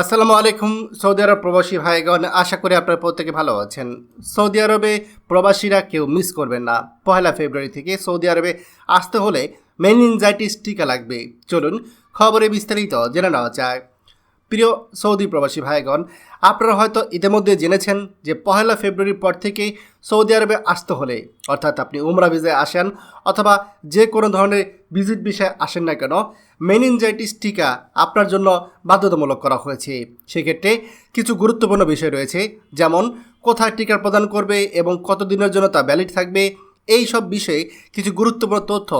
আসসালামু আলাইকুম, সৌদি আরব প্রবাসী ভাইগণ। আশা করি আপনারা প্রত্যেকে ভালো আছেন। সৌদি আরবে প্রবাসীরা কেউ মিস করবেন না। পহেলা ফেব্রুয়ারি থেকে সৌদি আরবে আসতে হলে মেনিনজাইটিস টিকা লাগবে। চলুন খবরে বিস্তারিত জেনে নেওয়া যায় প্রিয় সৌদি প্রবাসী ভাইগণ, আপনারা হয়তো ইতিমধ্যে জেনেছেন যে পহেলা ফেব্রুয়ারির পর থেকে সৌদি আরবে আসতে হলে, অর্থাৎ আপনি উমরা ভিসায় আসেন অথবা যে কোনো ধরনের ভিজিট বিষয়ে আসেন না কেন, মেনিনজাইটিস টিকা আপনার জন্য বাধ্যতামূলক করা হয়েছে। সেক্ষেত্রে কিছু গুরুত্বপূর্ণ বিষয় রয়েছে, যেমন কোথায় টিকা প্রদান করবে এবং কতদিনের জন্য তা ভ্যালিড থাকবে এই সব বিষয়ে কিছু গুরুত্বপূর্ণ তথ্য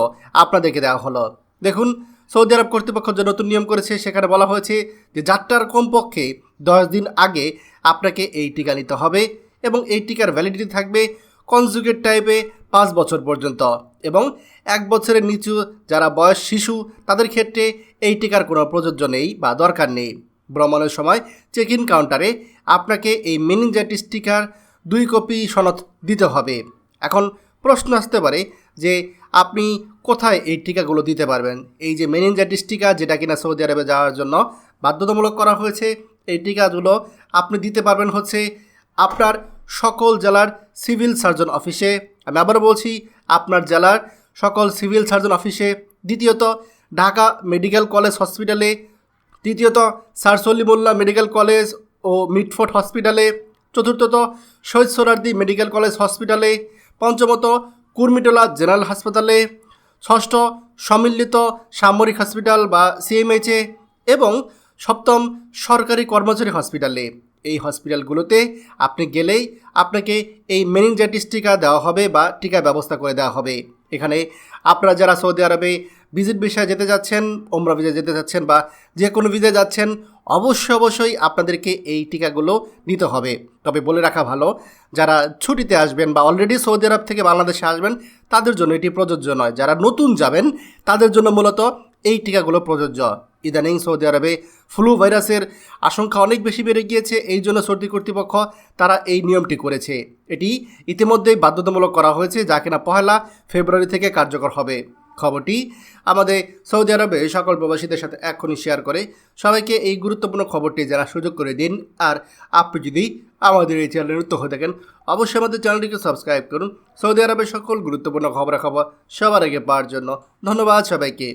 আপনাদেরকে দেওয়া হলো। দেখুন, সৌদি আরব কর্তৃপক্ষ যে নতুন নিয়ম করেছে, সেখানে বলা হয়েছে যে যাত্রার কমপক্ষে দশ দিন আগে আপনাকে এই টিকা নিতে হবে এবং এই টিকার ভ্যালিডিটি থাকবে কনজুগেট টাইপে পাঁচ বছর পর্যন্ত এবং এক বছরের নিচু যারা বয়স শিশু, তাদের ক্ষেত্রে এই টিকার কোনো প্রযোজ্য নেই বা দরকার নেই। ভ্রমণের সময় চেক ইন কাউন্টারে আপনাকে এই মেনিনজাইটিস টিকার দুই কপি সনদ দিতে হবে। এখন প্রশ্ন আসতে পারে যে আপনি কোথায় এই টিকাগুলো দিতে পারবেন? এই যে মেনিনজাইটিস টিকা যেটা কিনা সৌদি আরবে যাওয়ার জন্য বাধ্যতামূলক করা হয়েছে, এই টিকাগুলো আপনি দিতে পারবেন হচ্ছে আপনার সকল জেলার সিভিল সার্জন অফিসে। আমি আবার বলছি, আপনার জেলার সকল সিভিল সার্জন অফিসে। দ্বিতীয়ত, ঢাকা মেডিকেল কলেজ হসপিটালে। তৃতীয়ত সলিমুল্লাহ মেডিকেল কলেজ ও মিটফোর্ড হসপিটালে। চতুর্থত শহীদ সোরারদি মেডিকেল কলেজ হসপিটালে। পঞ্চমত কুর্মিটোলা জেনারেল হাসপাতালে। ষষ্ঠ সম্মিলিত সামরিক হসপিটাল বা সিএমএইচে এবং সপ্তম সরকারি কর্মচারী হসপিটালে। এই হসপিটালগুলোতে আপনি গেলেই আপনাকে এই মেনিনজাইটিস টিকা দেওয়া হবে বা টিকা ব্যবস্থা করে দেওয়া হবে। এখানে আপনারা যারা সৌদি আরবে ভিজিট বিষয়ে যেতে যাচ্ছেন ওমরা ভিজা যেতে যাচ্ছেন বা যে কোনো ভিজে যাচ্ছেন, অবশ্যই অবশ্যই আপনাদেরকে এই টিকাগুলো নিতে হবে। তবে বলে রাখা ভালো, যারা ছুটিতে আসবেন বা অলরেডি সৌদি আরব থেকে বাংলাদেশে আসবেন, তাদের জন্য এটি প্রযোজ্য নয়। যারা নতুন যাবেন, তাদের জন্য মূলত এই টিকাগুলো প্রযোজ্য। ইদানিং সৌদি আরবে ফ্লু ভাইরাসের আশঙ্কা অনেক বেশি বেড়ে গিয়েছে, এই জন্য সর্দি কর্তৃপক্ষ তারা এই নিয়মটি করেছে। এটি ইতিমধ্যেই বাধ্যতামূলক করা হয়েছে, যা কিনা পহেলা ফেব্রুয়ারি থেকে কার্যকর হবে। খবরটি আমাদের সৌদি আরবে সকল প্রবাসীদের সাথে এখনই শেয়ার করে। সবাইকে এই গুরুত্বপূর্ণ খবরটি জানার সুযোগ করে দিন। আর আপনি যদি আমাদের এই চ্যানেলে নতুন হয়ে থাকেন, অবশ্যই আমাদের চ্যানেলটিকে সাবস্ক্রাইব করুন। সৌদি আরবের সকল গুরুত্বপূর্ণ খবরাখবর সবার আগে পাওয়ার জন্য ধন্যবাদ সবাইকে।